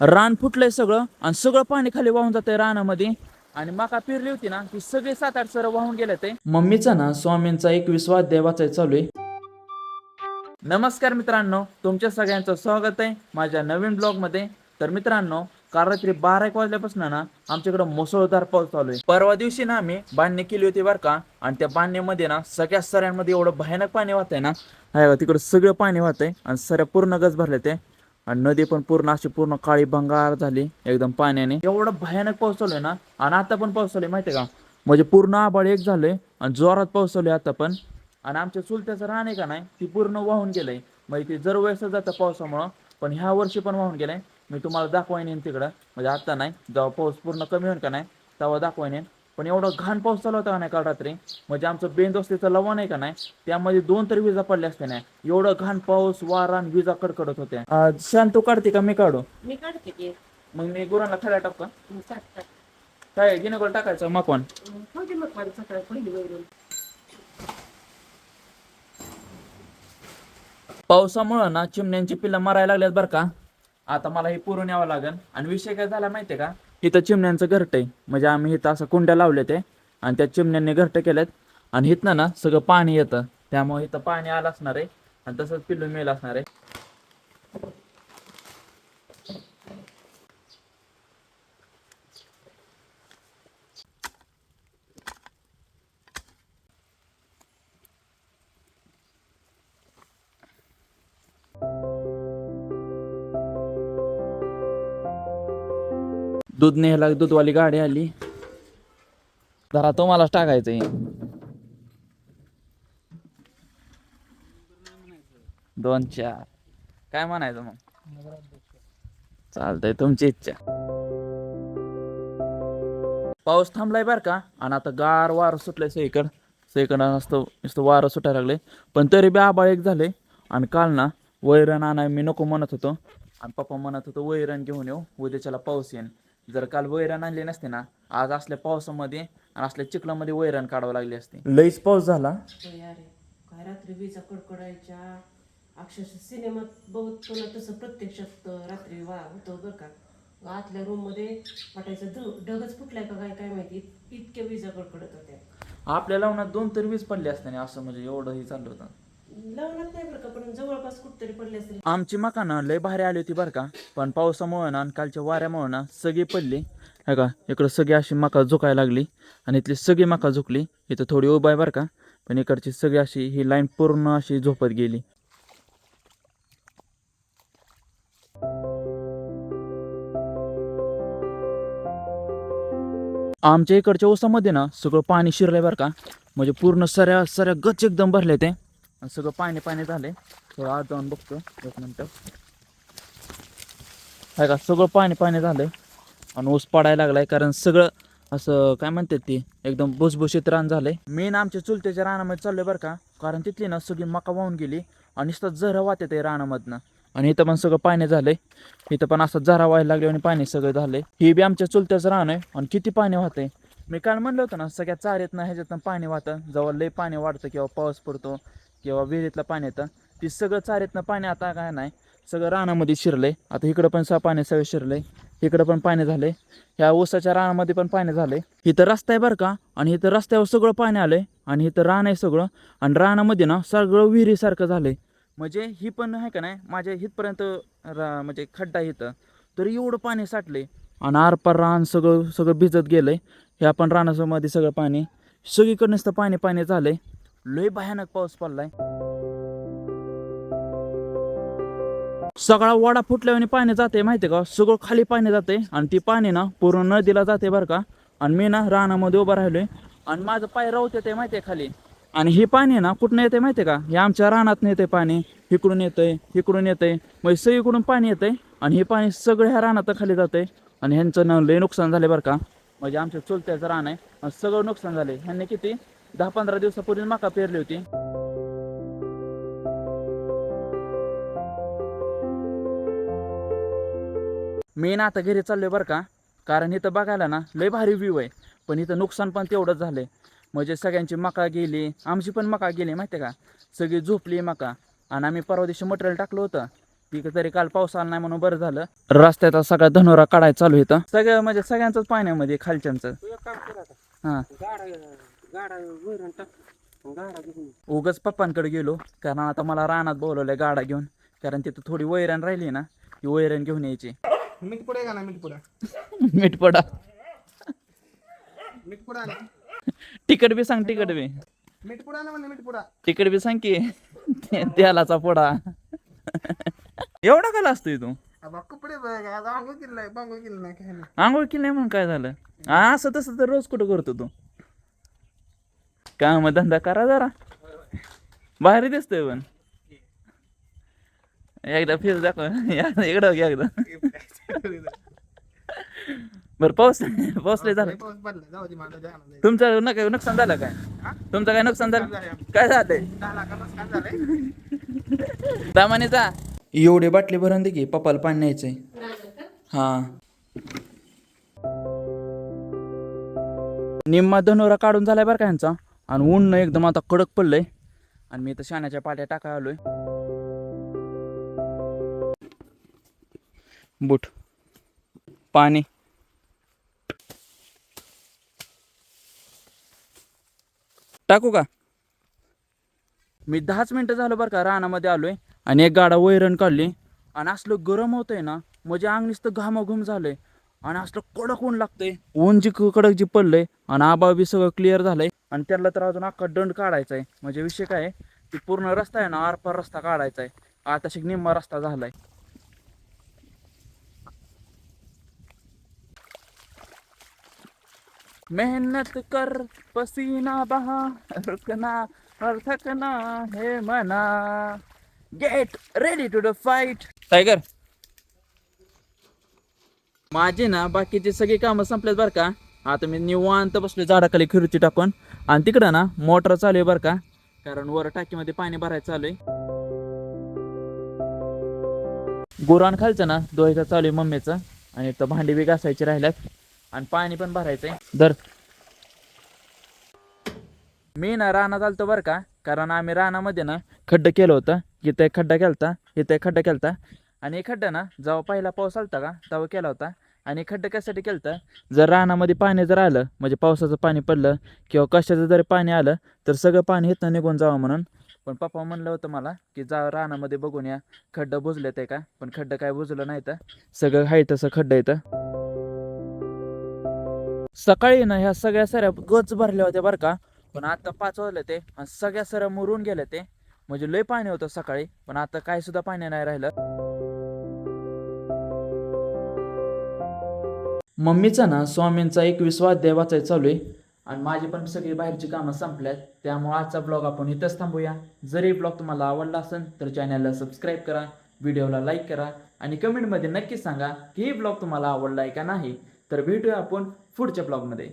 रान फुटलंय सगळं आणि सगळं पाणी खाली वाहून जातंय रानामध्ये. आणि मका पेरली होती ना ती सगळी सात आठ सर वाहून गेले ते. मम्मीचा ना स्वामींचा एकवीस वाद्य वाचाय चालू आहे. नमस्कार मित्रांनो तुमच्या सगळ्यांचं स्वागत आहे माझ्या नवीन ब्लॉगमध्ये तर मित्रांनो काल रात्री बारा एक वाजल्यापासून ना आमच्याकडे मुसळधार पाऊस चालू आहे. परवा दिवशी ना आम्ही बांधणी केली होती बरं का आणि त्या बांधणीमध्ये ना सगळ्या सऱ्यांमध्ये एवढं भयानक पाणी वाहतंय ना. तिकडे तिकडं सगळं पाणी वाहतंय आणि सऱ्या पूर्ण गज भरले ते आणि नदी पण पूर्ण अशी पूर्ण काळी भंगार झाली एकदम पाण्याने. एवढं भयानक पाऊस चालू आहे ना आणि आता पण पाऊस चालू आहे माहिती आहे का? म्हणजे पूर्ण आबाळ एक झालंय आणि जोरात पाऊस चालू आहे आता पण. आणि आमच्या चुलत्याचं रान आहे का नाही ती पूर्ण वाहून गेलंय. म्हणजे ती जर वेळेस जातं पावसामुळं पण ह्या वर्षी पण वाहून गेलंय. मी तुम्हाला दाखवायन येईन तिकडं. म्हणजे आता नाही जेव्हा पाऊस पूर्ण कमी होईल का नाही तेव्हा दाखवायन. येईन पण एवढा घाण पाऊस चालू होता का नाही काल रात्री? म्हणजे आमचं बेंदोस्तीचं लवण आहे का नाही त्यामध्ये दोन तरी विजा पडल्या असत्या नाही. एवढं घाण पाऊस वारा आणि विजा कडकडत होत्या. आज शांतू काढते का? मी काढू. मी काढते की. मग मी गुरांना खायला टाकू का टाक काय गिनगोल टाकायचं मकवान? मग माझं सकाळी पहिली वैरून पावसामुळं ना चिमण्यांची पिल्लं मरायला लागल्यात बरं का? आता मला हे पुरून यावं लागेल. आणि विषय काय झाला माहितीये का? इथं चिमण्यांचं घरट आहे. म्हणजे आम्ही इथं असं कुंड्या लावले ते आणि त्या चिमण्यांनी घरट केलेत आणि इथनं ना सगळं पाणी येतं. त्यामुळे इथं पाणी आलं असणार आहे. आणि तसंच पिल्लू मेल असणार आहे. दूध न्यायला दूधवाली गाडी आली. जरा तुम्हालाच टाकायचंय. दोन चार. काय म्हणायचं मग? चालतंय तुमची इच्छा. पाऊस थांबलाय बर का? आणि आता गार वारं सुटलंय सईकड सईकडं नुसतं नुसतं वारं सुटायला लागले पण तरी बी आबाळ एक झाले आणि काल ना वैरण आणाय मी नको म्हणत होतो. आणि पप्पा म्हणत होतो वैरण घेऊन येऊ. उद्याच्याला पाऊस येईन. जर काल वैरण आणली नसते ना आज असल्या पावसामध्ये आणि असल्या चिखलामध्ये वैरण काढावं लागली असते. लईच पाऊस झाला. होय अरे काय रात्री विजा कडकडायच्या. अक्षरशः सिनेमात बघत पुन्हा तसं प्रत्यक्षात अं, रात्री वा होतं बरं का. आतल्या रूममध्ये वाटायचं ढगच फुटलाय का काय काय माहिती. इत- इतक्या विजा कडकडत होत्या. आपल्या लावण्यात दोन तरी वीज पडले असते असं म्हणजे एवढं हे चाललं होतं. लग्नात नाही बरं का पण जवळपास कुठतरी पडले असेल. आमची मकानं लय भारी आली होती बरं का पण पावसामुळं ना आणि कालच्या वाऱ्यामुळं ना सगळी पडली. है का इकडं सगळी अशी मका झुकायला लागली आणि इथली सगळी मका झुकली. इथं थोडी उभा आहे बरं का पण इकडची सगळी अशी ही लाईन पूर्ण अशी झोपत गेली. आमच्या इकडच्या ऊसामध्ये ना सगळं पाणी शिरलंय बरं का म्हणजे पूर्ण सऱ्या सऱ्या गच एकदम भरले ते. आणि सगळं पाणी पाणी झालंय. थोडं आत जाऊन बघतो. एक मिनटं. हाय का? सगळं पाणी पाणी झालंय. आणि ऊस पडायला लागलाय कारण सगळं असं काय म्हणतात ते एकदम भुसभुशीत रान झालंय. मेन आमच्या चुलत्याच्या रानामध्ये चाललंय बरं का? कारण तिथली ना सगळी मका वाहून गेली आणि नुसतं जरा वाहते आहे रानामधनं. आणि इथं पण सगळं पाणी झालंय. इथं पण असं जरा व्हायला लागले आणि पाणी सगळं झालंय. हे बी आमच्या चुलत्याचं रान आहे आणि किती पाणी वाहतंय. मी काल म्हणलं होतं ना सगळ्या चार येतनं ह्याच्यातनं पाणी वाहतं. जवळ लय पाणी वाढतं किंवा पाऊस पडतो. किंवा विहिरीतलं पाणी येतं ती सगळं चारीतनं पाणी आता काय नाही सगळं रानामध्ये शिरलंय. आता इकडं पण सा पाणी सगळं शिरलंय इकडं पण पाणी झालंय. ह्या ऊसाच्या रानामध्ये पण पाणी झालंय. इथं रस्ता आहे बरं का आणि इथं रस्त्यावर सगळं पाणी आलंय आणि इथं रान आहे सगळं आणि रानामध्ये ना सगळं विहिरीसारखं झालंय. म्हणजे ही पण आहे का नाही माझ्या इथपर्यंत रा म्हणजे खड्डा इथं तर एवढं पाणी साठले आणि आरपार रान सगळं सगळं भिजत गेलंय. ह्या पण रानामध्ये सगळं पाणी सगळीकडनंच तर पाणी पाणी झालंय. लय भयानक पाऊस पडलाय. सगळा वाडा फुटल्याने पाणी जाते माहिती का? सगळं खाली पाणी जाते आणि ती पाणी ना पूर्ण नदीला जाते बरं का? आणि मी ना रानामध्ये उभं राहिलोय आणि माझं पाय राहत येते माहितीये खाली. आणि हे पाणी ना कुठनं येते माहितीये का? हे आमच्या रानात येते पाणी. इकडून येतंय इकडून येतंय. म्हणजे सगळीकडून पाणी येतंय आणि हे पाणी सगळं ह्या रानात खाली जाते आणि ह्यांचं ना लय नुकसान झाले बरं का? म्हणजे आमच्या चुलत्याचं रान आहे आणि सगळं नुकसान झाले ह्यांनी किती? दहा पंधरा दिवसापूर्वी मका पेरली होती. मी ना आता घरी चाललोय बरं का? कारण इथं बघायला ना लय भारी व्ह्यू आहे. पण इथं नुकसान पण तेवढंच झालंय. म्हणजे सगळ्यांची मका गेली आमची पण मका गेली माहिती आहे का? सगळी झोपली मका. आणि आम्ही परवा दिवशी मटेरियल टाकलं होतं. ती तरी काल पाऊस आला नाही म्हणून बरं झालं. रस्त्याचा सगळा धनोरा काढायला चालू होता सगळं म्हणजे सगळ्यांचंच पाण्यामध्ये खालच्यांचं. हा. गाडा गाडा वैरण टाक. गाडा घेऊन ये. उगच पप्पांकडे गेलो कारण आता मला रानात बोलवलंय गाडा घेऊन. कारण तिथं थोडी वैरण राहिली ना ती वैरण घेऊन यायची. मीठ पुढे का ना मीठ पुढे मीठ पडा मीठ पुढे ना? तिकट बी सांग तिकट बी. मीठ पुढे ना म्हणजे मीठ पुढे तिकट बी सांग की ते- तेलाचा पोडा. एवढा काला असतोय तू? आता कपडे बघ आज आंघोळ केलं नाही बांगोळ केलं नाही काय नाही आंघोळ केली नाही म्हणून काय झालं? हा, असं तसं तर रोज कुठं करतो तू? काम धंदा करा जरा. भारी दिसतोय पण. एकदा फिर दाखव. या- इकडं घ्या एकदा. बर पाऊस पाऊस लय झालं. तुमचं नका नुकसान झालं काय? तुमचं काय नुकसान झालं? काय झालंय? दामाने जा. दामानेचा एवढे बाटली भरून दे की पप्पाला पाणी न्यायचंय. हा. निम्मा धनोरा काढून झालाय बरं का यांचा? आणि ऊन एकदम आता कडक पडलंय. आणि मी तर शाण्याच्या पाट्या टाकाय आलोय. बूट. पाणी. टाकू का? मी दहाच मिनटं झालं बरं का रानामध्ये आलोय आणि एक गाडा वैरण काढली. आणि असलं गरम होतंय ना म्हणजे अंग नुसतं घामाघूम झालंय. आणि असलं कडक ऊन लागतंय. ऊन जी कडक जी पडलंय आणि आबा बी सगळं क्लिअर झालंय. आणि त्याला तर अजून अख्खा दंड काढायचा आहे म्हणजे विषय काय की पूर्ण रस्ता आहे ना आरपार रस्ता काढायचा आहे आता शिक निम्मा रस्ता झालाय. मेहनत कर पसीना बहा रुकना और थकना है मना. Get ready to the fight tiger माझी ना बाकीची सगळी कामं संपलेत बरं का. आता मी निवांत बसले झाडाखाली खिरुची टाकून. आणि तिकडं ना मोटर चालू आहे बरं का. कारण वर टाकीमध्ये पाणी भरायचं चालू आहे. गुरान खालचं ना दोयचं चालू आहे मम्मीचं. आणि तर भांडी बी घासायची राहिल्यात. आणि पाणी पण भरायचंय. दर मी ना रानात आलतो बरं का. कारण आम्ही रानामध्ये ना खड्डं केलं होतं. इथं एक खड्डा केलता इथं एक खड्डा केलता. आणि एक खड्डा ना जेव्हा पहिला पाऊस आलता का तेव्हा केला होता. आणि खड्डा कशासाठी केलता? जर रानामध्ये पाणी जर आलं म्हणजे पावसाचं पाणी पडलं किंवा कशाचं जरी पाणी आलं तर सगळं पाणी इथं निघून जावं म्हणून. पण पप्पा म्हणलं होतं मला की जा रानामध्ये बघून या खड्डं बुजलं ते का? पण खड्डं काय बुजलं नाही तर? सगळं हाय तसं खड्डं येतं सकाळी ना ह्या सगळ्या सऱ्या गच भरल्या होत्या बरं का. पण आता पाच वाजले ते आणि सगळ्या सऱ्या मुरून गेल्या ते. म्हणजे लय पाणी होतं सकाळी पण आता काय सुद्धा पाणी नाही राहिलं. मम्मीचा ना स्वामींचा एकवीस अध्याय वाचायला चालू आहे. आणि माझी पण सगळी बाहेरची कामं संपल्यात. त्यामुळे आजचा ब्लॉग आपण इथंच थांबूया. जरी ब्लॉग तुम्हाला आवडला असेल तर चॅनलला सबस्क्राईब करा व्हिडिओला लाईक करा आणि कमेंटमध्ये नक्की सांगा की हे ब्लॉग तुम्हाला आवडला आहे का नाही. तर भेटूया आपण पुढच्या ब्लॉगमध्ये